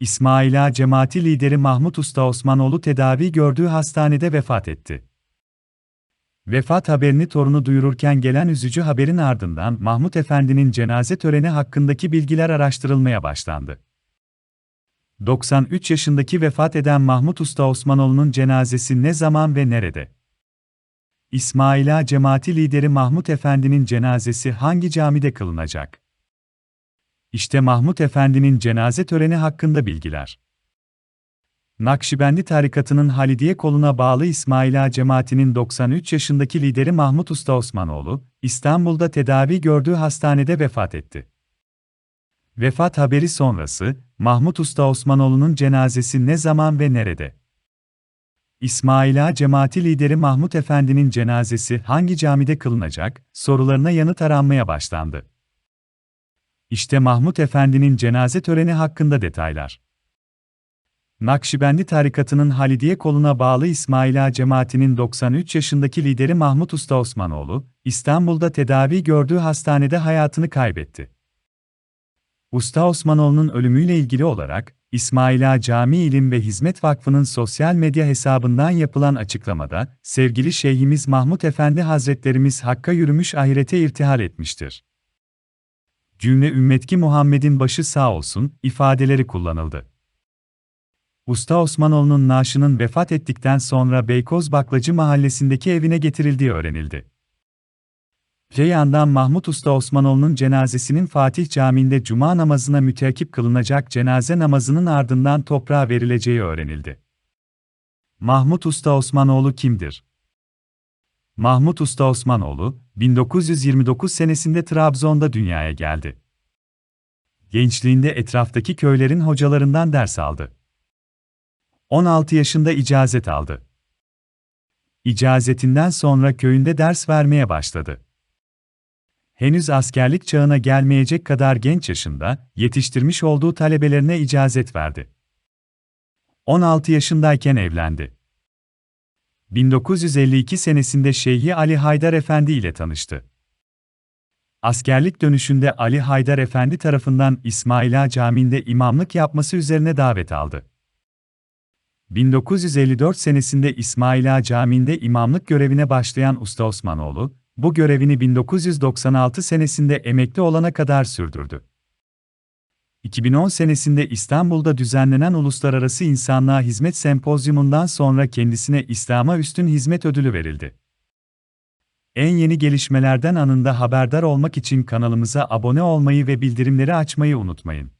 İsmaila Cemaati lideri Mahmut Usta Osmanoğlu tedavi gördüğü hastanede vefat etti. Vefat haberini torunu duyururken gelen üzücü haberin ardından Mahmut Efendi'nin cenaze töreni hakkındaki bilgiler araştırılmaya başlandı. 93 yaşındaki vefat eden Mahmut Usta Osmanoğlu'nun cenazesi ne zaman ve nerede? İsmaila Cemaati lideri Mahmut Efendi'nin cenazesi hangi camide kılınacak? İşte Mahmut Efendi'nin cenaze töreni hakkında bilgiler. Nakşibendi tarikatının Halidiye koluna bağlı İsmaila cemaatinin 93 yaşındaki lideri Mahmut Usta Osmanoğlu, İstanbul'da tedavi gördüğü hastanede vefat etti. Vefat haberi sonrası, Mahmut Usta Osmanoğlu'nun cenazesi ne zaman ve nerede? İsmaila cemaati lideri Mahmut Efendi'nin cenazesi hangi camide kılınacak, sorularına yanıt aranmaya başlandı. İşte Mahmut Efendi'nin cenaze töreni hakkında detaylar. Nakşibendi tarikatının Halidiye koluna bağlı İsmaila cemaatinin 93 yaşındaki lideri Mahmut Usta Osmanoğlu, İstanbul'da tedavi gördüğü hastanede hayatını kaybetti. Usta Osmanoğlu'nun ölümüyle ilgili olarak, İsmaila Cami İlim ve Hizmet Vakfı'nın sosyal medya hesabından yapılan açıklamada, sevgili Şeyhimiz Mahmut Efendi Hazretlerimiz Hakk'a yürümüş ahirete irtihal etmiştir. Cümle ümmetki Muhammed'in başı sağ olsun, ifadeleri kullanıldı. Usta Osmanoğlu'nun naaşının vefat ettikten sonra Beykoz Baklacı mahallesindeki evine getirildiği öğrenildi. Ceyhan'dan Mahmut Usta Osmanoğlu'nun cenazesinin Fatih Camii'nde cuma namazına müteakip kılınacak cenaze namazının ardından toprağa verileceği öğrenildi. Mahmut Usta Osmanoğlu kimdir? Mahmut Usta Osmanoğlu, 1929 senesinde Trabzon'da dünyaya geldi. Gençliğinde etraftaki köylerin hocalarından ders aldı. 16 yaşında icazet aldı. İcazetinden sonra köyünde ders vermeye başladı. Henüz askerlik çağına gelmeyecek kadar genç yaşında, yetiştirmiş olduğu talebelerine icazet verdi. 16 yaşındayken evlendi. 1952 senesinde Şeyhi Ali Haydar Efendi ile tanıştı. Askerlik dönüşünde Ali Haydar Efendi tarafından İsmaila Camii'nde imamlık yapması üzerine davet aldı. 1954 senesinde İsmaila Camii'nde imamlık görevine başlayan Usta Osmanoğlu, bu görevini 1996 senesinde emekli olana kadar sürdürdü. 2010 senesinde İstanbul'da düzenlenen Uluslararası İnsanlığa Hizmet Sempozyumundan sonra kendisine İslam'a Üstün Hizmet Ödülü verildi. En yeni gelişmelerden anında haberdar olmak için kanalımıza abone olmayı ve bildirimleri açmayı unutmayın.